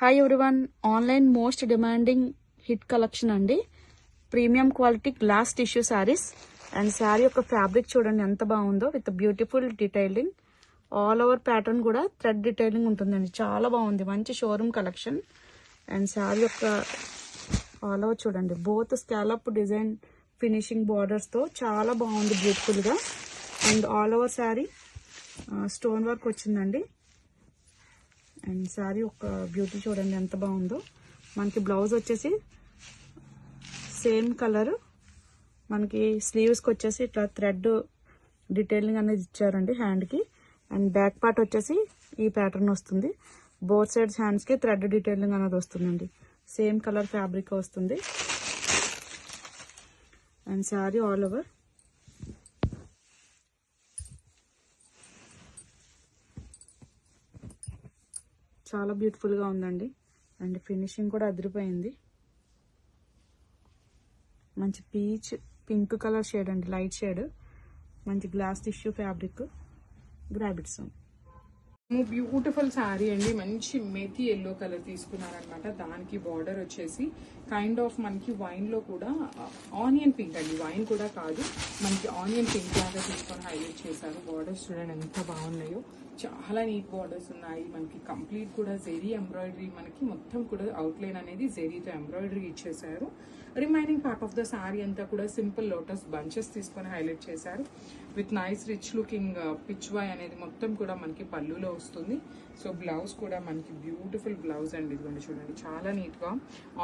Hi everyone online most demanding hit collection అండి. Premium quality glass tissue saris and sari యొక్క fabric చూడండి ఎంత బాగుందో. With beautiful detailing all over pattern కూడా thread detailing ఉంటుందండి. చాలా బాగుంది. మంచి షోరూమ్ కలెక్షన్ అండ్ శారీ యొక్క ఆల్ ఓవర్ చూడండి. బోత్ స్కాలప్ డిజైన్ ఫినిషింగ్ బార్డర్స్తో చాలా బాగుంది బ్యూటిఫుల్గా and all over sari stone work వచ్చిందండి. అండ్ శారీ ఒక బ్యూటీ చూడండి ఎంత బాగుందో. మనకి బ్లౌజ్ వచ్చేసి సేమ్ కలర్. మనకి స్లీవ్స్కి వచ్చేసి ఇట్లా థ్రెడ్ డీటెయిలింగ్ అనేది ఇచ్చారండి హ్యాండ్కి అండ్ బ్యాక్ పార్ట్ వచ్చేసి ఈ ప్యాటర్న్ వస్తుంది. బోత్ సైడ్స్ హ్యాండ్స్కి థ్రెడ్ డీటెయిలింగ్ అనేది వస్తుందండి. సేమ్ కలర్ ఫ్యాబ్రిక్ వస్తుంది. అండ్ శారీ ఆల్ ఓవర్ చాలా బ్యూటిఫుల్గా ఉందండి. అండ్ ఫినిషింగ్ కూడా అదిరిపోయింది. మంచి పీచ్ పింక్ కలర్ షేడ్ అండి లైట్ షేడ్ మంచి glass tissue fabric grab it beautiful sari అండి. మంచి మెతి ఎల్లో కలర్ తీసుకున్నారనమాట. దానికి బార్డర్ వచ్చేసి కైండ్ ఆఫ్ మనకి వైన్లో కూడా uh, ఆనియన్ పింక్ అండి. వైన్ కూడా కాదు మనకి ఆనియన్ పింక్ లాగా తీసుకొని హైలైట్ చేశారు. బార్డర్స్ చూడండి ఎంత బాగున్నాయో. చాలా నీట్ బార్డర్స్ ఉన్నాయి. మనకి కంప్లీట్ కూడా జెరీ ఎంబ్రాయిడరీ మనకి మొత్తం కూడా అవుట్లైన్ అనేది జెరీతో ఎంబ్రాయిడరీ ఇచ్చేసారు remaining part of the sari అంతా కూడా సింపుల్ లోటస్ బంచెస్ తీసుకొని హైలైట్ చేశారు. With nice rich looking Pichwai అనేది మొత్తం కూడా మనకి పళ్ళులో వస్తుంది. సో బ్లౌజ్ కూడా మనకి బ్యూటిఫుల్ బ్లౌజ్ అండి ఇదిగోండి చూడండి. చాలా నీట్గా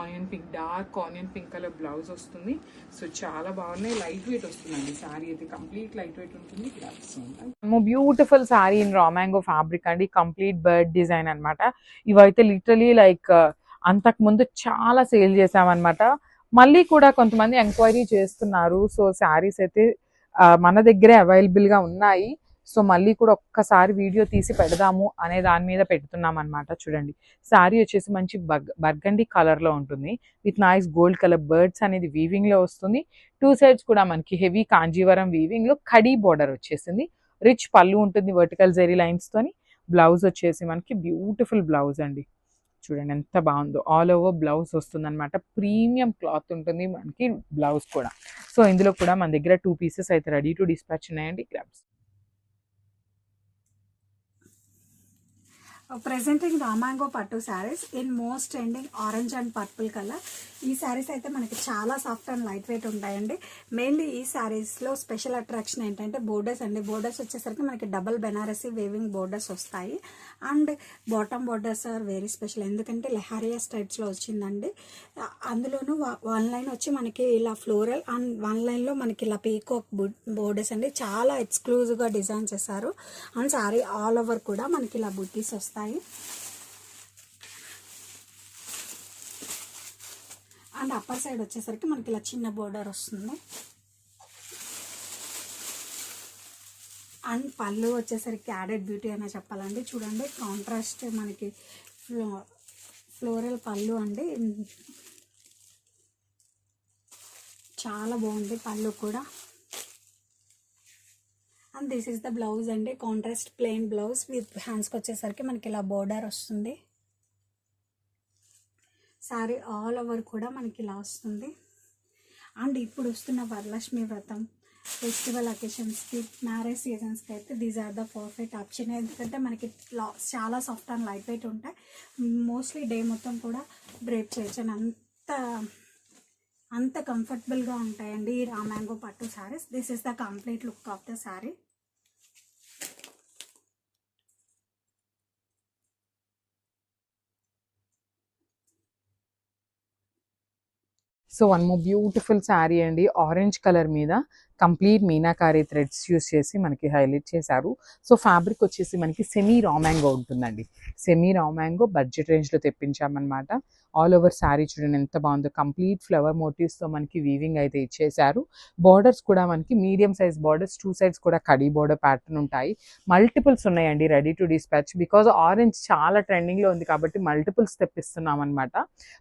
onion pink dark onion pink colour blouse వస్తుంది. సో చాలా బాగున్నాయి. లైట్ వెయిట్ వస్తుందండి శారీ అయితే. కంప్లీట్ లైట్ వెయిట్ ఉంటుంది. Beautiful sari in raw mango fabric అండి. కంప్లీట్ బర్డ్ డిజైన్ అనమాట ఇవైతే లిటరలీ లైక్ అంతకు ముందు చాలా సేల్ చేసామన్నమాట మళ్ళీ కూడా కొంతమంది ఎంక్వైరీ చేస్తున్నారు. సో శారీస్ అయితే మన దగ్గరే అవైలబుల్గా ఉన్నాయి. సో మళ్ళీ కూడా ఒక్కసారి వీడియో తీసి పెడదాము అనే దాని మీద పెడుతున్నాం అనమాట చూడండి. శారీ వచ్చేసి మంచి బర్గండి కలర్లో ఉంటుంది. With nice gold colour birds అనేది వీవింగ్లో వస్తుంది. టూ సైడ్స్ కూడా మనకి హెవీ కాంజీవరం వీవింగ్లో కడీ బోర్డర్ వచ్చేసింది. రిచ్ పళ్ళు ఉంటుంది వర్టికల్ జెరీ లైన్స్ తోని. బ్లౌజ్ వచ్చేసి మనకి బ్యూటిఫుల్ బ్లౌజ్ అండి. చూడండి ఎంత బాగుందో. ఆల్ ఓవర్ బ్లౌజ్ వస్తుందన్నమాట. ప్రీమియం క్లాత్ ఉంటుంది మనకి బ్లౌజ్ కూడా. సో ఇందులో కూడా మన దగ్గర టూ పీసెస్ అయితే రెడీ టు డిస్పాచ్ ఉన్నాయండి. Grabs. Presenting raw mango pattu saris in most trending orange and purple colour ఈ శారీస్ అయితే మనకి చాలా సాఫ్ట్ అండ్ లైట్ వెయిట్ ఉంటాయండి. మెయిన్లీ ఈ శారీస్లో స్పెషల్ అట్రాక్షన్ ఏంటంటే బోర్డర్స్ అండి. బోర్డర్స్ వచ్చేసరికి మనకి డబల్ బెనారసీ వేవింగ్ బోర్డర్స్ వస్తాయి. And bottom borders are very special ఎందుకంటే లెహారియా స్టైప్స్లో వచ్చిందండి. Uh, అందులోనూ వన్ లైన్ వచ్చి మనకి ఇలా ఫ్లోరల్ అండ్ వన్ లైన్లో మనకి ఇలా పీకాక్ బోర్డర్స్ అండి. చాలా ఎక్స్క్లూజివ్గా డిజైన్ చేశారు. అండ్ సారీ ఆల్ ఓవర్ కూడా మనకి ఇలా బుట్టీస్ వస్తాయి. అండ్ అప్పర్ సైడ్ వచ్చేసరికి మనకి ఇలా చిన్న బోర్డర్ వస్తుంది. అండ్ పళ్ళు వచ్చేసరికి యాడెడ్ బ్యూటీ అనే చెప్పాలండి. చూడండి కాంట్రాస్ట్ మనకి ఫ్లో ఫ్లోరల్ పళ్ళు అండి. చాలా బాగుంది పళ్ళు కూడా. And this is the blouse అండి కాంట్రాస్ట్ ప్లెయిన్ బ్లౌజ్ విత్ హ్యాండ్స్కి వచ్చేసరికి మనకి ఇలా బోర్డర్ వస్తుంది. సారీ ఆల్ ఓవర్ కూడా మనకి ఇలా వస్తుంది. అండ్ ఇప్పుడు వస్తున్న వరలక్ష్మి వ్రతం ఫెస్టివల్ అకేషన్స్కి మ్యారేజ్ సీజన్స్కి అయితే these are the perfect option ఎందుకంటే మనకి లా- చాలా సాఫ్ట్ అండ్ లైట్ వెయిట్ ఉంటాయి. మోస్ట్లీ డే మొత్తం కూడా డ్రేప్ చేయొచ్చు. అని అంత అంత కంఫర్టబుల్గా ఉంటాయండి ఈ mango pattu saris this is the complete look of the sari so one more beautiful sari అండి. ఆరెంజ్ కలర్ మీద కంప్లీట్ మీనాకారి థ్రెడ్స్ యూస్ చేసి మనకి హైలైట్ చేశారు. సో ఫ్యాబ్రిక్ వచ్చేసి మనకి సెమీ రామ్యాంగో ఉంటుందండి. సెమీ రామ్యాంగో బడ్జెట్ రేంజ్లో తెప్పించామన్నమాట. ఆల్ ఓవర్ శారీ చూడండి ఎంత బాగుందో. కంప్లీట్ ఫ్లవర్ మోటివ్స్తో మనకి వీవింగ్ అయితే ఇచ్చేసారు బార్డర్స్ కూడా మనకి medium size borders two sides కూడా కడీ బార్డర్ ప్యాటర్న్ ఉంటాయి. మల్టిపుల్స్ ఉన్నాయండి ready to dispatch because orange చాలా ట్రెండింగ్లో ఉంది కాబట్టి మల్టిపుల్స్ తెప్పిస్తున్నాం అనమాట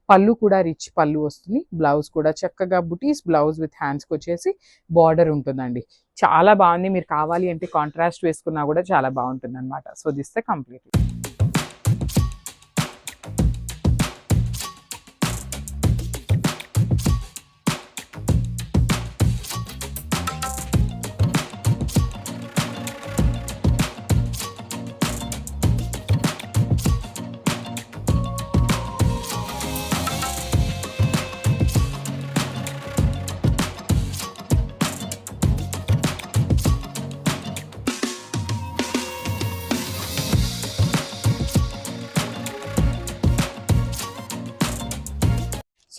పళ్ళు కూడా రిచ్ పళ్ళు వస్తుంది. బ్లౌజ్ కూడా చక్కగా బుటీస్ బ్లౌజ్ విత్ హ్యాండ్స్కి వచ్చేసి బార్డర్ ఉంటుందండి. చాలా బాగుంది. మీరు కావాలి అంటే కాంట్రాస్ట్ వేసుకున్నా కూడా చాలా బాగుంటుంది అనమాట so this the complete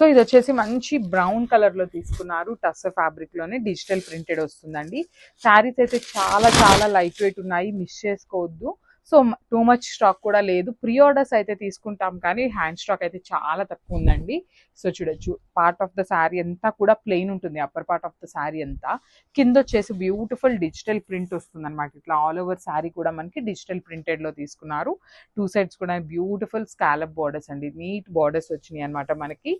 so ఇది వచ్చేసి మంచి బ్రౌన్ కలర్లో తీసుకున్నారు టస్ ఫ్యాబ్రిక్లోనే. డిజిటల్ ప్రింటెడ్ వస్తుందండి. శారీస్ అయితే చాలా చాలా లైట్ వెయిట్ ఉన్నాయి. మిస్ చేసుకోవద్దు. సో టూ మచ్ స్టాక్ కూడా లేదు. ప్రీ ఆర్డర్స్ అయితే తీసుకుంటాం కానీ హ్యాండ్ స్టాక్ అయితే చాలా తక్కువ ఉందండి. సో చూడొచ్చు. పార్ట్ ఆఫ్ ద శారీ అంతా కూడా ప్లెయిన్ ఉంటుంది upper part of the sari అంతా. కింద వచ్చేసి బ్యూటిఫుల్ డిజిటల్ ప్రింట్ వస్తుంది అనమాట ఇట్లా ఆల్ ఓవర్ శారీ కూడా మనకి డిజిటల్ ప్రింటెడ్లో తీసుకున్నారు. టూ సైడ్స్ కూడా బ్యూటిఫుల్ స్కాలప్ బార్డర్స్ అండి. నీట్ బార్డర్స్ వచ్చినాయి అనమాట మనకి.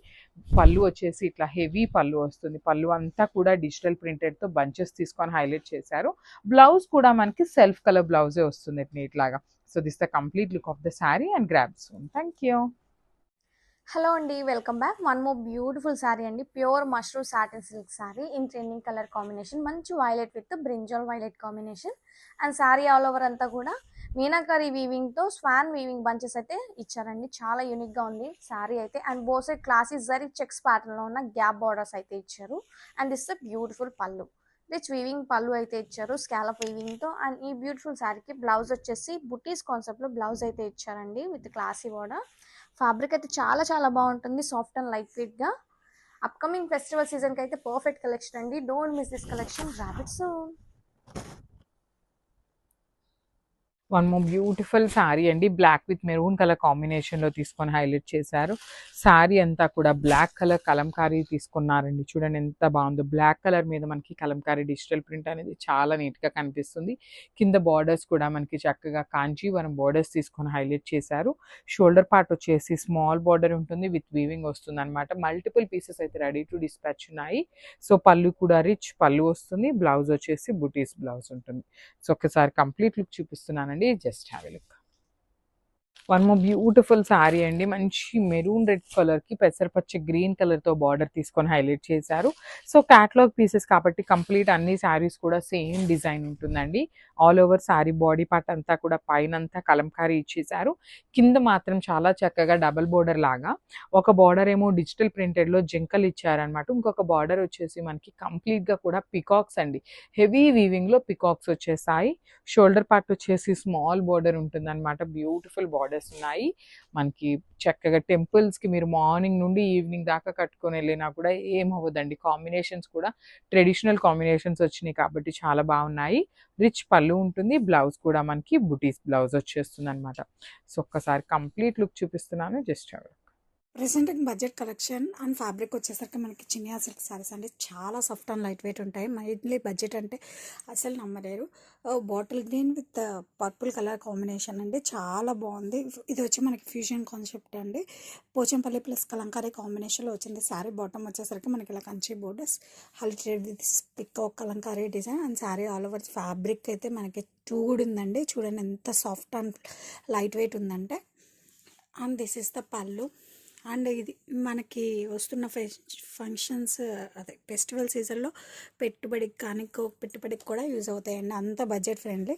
పళ్ళు వచ్చేసి ఇట్లా హెవీ పళ్ళు వస్తుంది. పళ్ళు అంతా కూడా డిజిటల్ ప్రింటెడ్తో బంచెస్ తీసుకొని హైలైట్ చేశారు. బ్లౌజ్ కూడా మనకి సెల్ఫ్ కలర్ బ్లౌజే వస్తుంది neat so this the complete look of the sari and grab soon thank you hello అండి welcome back one more beautiful sari అండి. Pure mushroom satin silk sari in trending colour combination మంచి violet with brinjal violet combination and sari all over అంతా కూడా మీనాకరి వీవింగ్తో Schwann weaving bunches అయితే ఇచ్చారండి. చాలా యూనిక్గా ఉంది శారీ అయితే. Embossed classy zari checks ప్యాటర్న్లో ఉన్న గ్యాప్ బార్డర్స్ అయితే ఇచ్చారు. And this beautiful pallu rich weaving pallu అయితే ఇచ్చారు స్కాలప్ వీవింగ్తో అండ్ ఈ బ్యూటిఫుల్ శారీకి బ్లౌజ్ వచ్చేసి బుటీస్ కాన్సెప్ట్లో బ్లౌజ్ అయితే ఇచ్చారండి విత్ క్లాసీ కూడా ఫ్యాబ్రిక్ అయితే చాలా చాలా బాగుంటుంది సాఫ్ట్ అండ్ లైట్ వెయిట్గా అప్కమింగ్ ఫెస్టివల్ సీజన్కి అయితే పర్ఫెక్ట్ కలెక్షన్ అండి. Don't miss this collection grab it so one more beautiful sari అండి. బ్లాక్ విత్ మెరూన్ కలర్ కాంబినేషన్లో తీసుకొని హైలైట్ చేశారు. శారీ అంతా కూడా బ్లాక్ కలర్ కలంకారీ తీసుకున్నారండి. చూడండి ఎంత బాగుందో. బ్లాక్ కలర్ మీద మనకి కలంకారీ డిజిటల్ ప్రింట్ అనేది చాలా నీట్గా కనిపిస్తుంది. కింద బార్డర్స్ కూడా మనకి చక్కగా కాంచీవరం బార్డర్స్ తీసుకొని హైలైట్ చేశారు. షోల్డర్ పార్ట్ వచ్చేసి స్మాల్ బార్డర్ ఉంటుంది. విత్ వీవింగ్ వస్తుంది అనమాట మల్టిపుల్ పీసెస్ అయితే రెడీ టు డిస్పాచ్ ఉన్నాయి. సో పళ్ళు కూడా రిచ్ పళ్ళు వస్తుంది. బ్లౌజ్ వచ్చేసి బుటీస్ బ్లౌజ్ ఉంటుంది. సో ఒకసారి కంప్లీట్ లుక్ చూపిస్తున్నానండి. Just have a look one more beautiful sari అండి. మంచి మెరూన్ రెడ్ కలర్కి పెసరపచ్చ గ్రీన్ కలర్తో బార్డర్ తీసుకొని హైలైట్ చేశారు. సో క్యాట్లాగ్ పీసెస్ కాబట్టి కంప్లీట్ అన్ని శారీస్ కూడా సేమ్ డిజైన్ ఉంటుందండి. All over sari body part అంతా కూడా పైన అంతా కలంకారీ ఇచ్చేసారు కింద మాత్రం చాలా చక్కగా డబల్ బోర్డర్ లాగా. ఒక బార్డర్ ఏమో డిజిటల్ ప్రింటెడ్లో జింకలు ఇచ్చారనమాట ఇంకొక బార్డర్ వచ్చేసి మనకి కంప్లీట్గా కూడా పికాక్స్ అండి. హెవీ వీవింగ్లో పికాక్స్ వచ్చేసాయి షోల్డర్ పార్ట్ వచ్చేసి స్మాల్ బార్డర్ ఉంటుంది అనమాట బ్యూటిఫుల్ బార్డర్స్ ఉన్నాయి మనకి చక్కగా టెంపుల్స్కి మీరు మార్నింగ్ నుండి ఈవినింగ్ దాకా కట్టుకొని వెళ్ళినా కూడా ఏం అవ్వదండి కాంబినేషన్స్ కూడా ట్రెడిషనల్ కాంబినేషన్స్ వచ్చినాయి కాబట్టి చాలా బాగున్నాయి. రిచ్ పళ్ళు ఉంటుంది. బ్లౌజ్ కూడా మనకి బుటీస్ బ్లౌజ్ వచ్చేస్తుంది అనమాట సో ఒక్కసారి కంప్లీట్ లుక్ చూపిస్తున్నాను. Just presenting budget collection and fabric వచ్చేసరికి మనకి చినియా సిల్క్ సారీస్ అంటే చాలా సాఫ్ట్ అండ్ లైట్ వెయిట్ ఉంటాయి మైన్లీ బడ్జెట్ అంటే అసలు నమ్మలేరు. Bottle green with purple colour combination అండి. చాలా బాగుంది. ఇది వచ్చి మనకి ఫ్యూజన్ కాన్సెప్ట్ అండి. పోచంపల్లి ప్లస్ కలంకారీ కాంబినేషన్లో వచ్చింది శారీ బాటమ్ వచ్చేసరికి మనకి ఇలా Kanchi borders highlighted with peacock Kalamkari design and sari all over fabric అయితే మనకి చూడుందండి ఉందండి. చూడండి ఎంత సాఫ్ట్ అండ్ లైట్ వెయిట్ ఉందంటే. And this is the pallu and ఇది మనకి వస్తున్న ఫంక్షన్స్ అదే ఫెస్టివల్ సీజన్లో పెట్టుబడికి కానీ కో- పెట్టుబడికి కూడా యూజ్ అవుతాయండి అంత budget friendly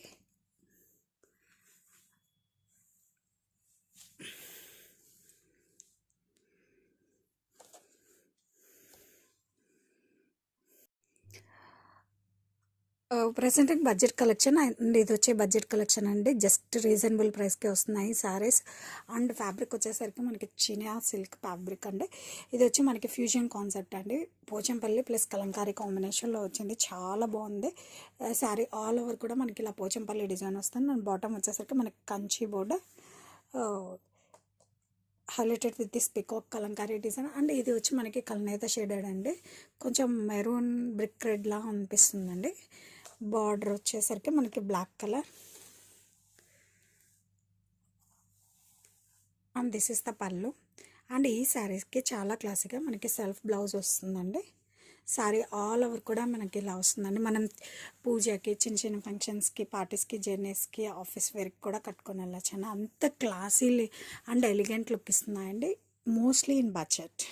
presenting budget collection and ఇది వచ్చే బడ్జెట్ కలెక్షన్ అండి. జస్ట్ రీజనబుల్ ప్రైస్కే వస్తున్నాయి సారీస్. అండ్ ఫ్యాబ్రిక్ వచ్చేసరికి మనకి చినియా సిల్క్ ఫ్యాబ్రిక్ అండి. ఇది వచ్చి మనకి ఫ్యూజన్ కాన్సెప్ట్ అండి. పోచంపల్లి ప్లస్ కలంకారీ కాంబినేషన్లో వచ్చింది. చాలా బాగుంది. శారీ ఆల్ ఓవర్ కూడా మనకి ఇలా పోచంపల్లి డిజైన్ వస్తుంది. అండ్ బాటమ్ వచ్చేసరికి మనకి Kanchi border highlighted with this peacock Kalamkari design. And ఇది వచ్చి మనకి కలనేత షేడెడ్ అండి. కొంచెం మెరూన్ బ్రిక్ రెడ్లా అనిపిస్తుందండి. బార్డర్ వచ్చేసరికి మనకి black colour. And this is the pallu. And ఈ శారీస్కి చాలా క్లాసిక్గా మనకి సెల్ఫ్ బ్లౌజ్ వస్తుందండి. శారీ ఆల్ ఓవర్ కూడా మనకి ఇలా వస్తుందండి. మనం పూజకి చిన్న చిన్న ఫంక్షన్స్కి పార్టీస్కి జర్నీస్కి ఆఫీస్ వేర్కి కూడా కట్టుకొని వెళ్ళచ్చు అంత classy and elegant look ఇస్తున్నాయండి. Mostly in budget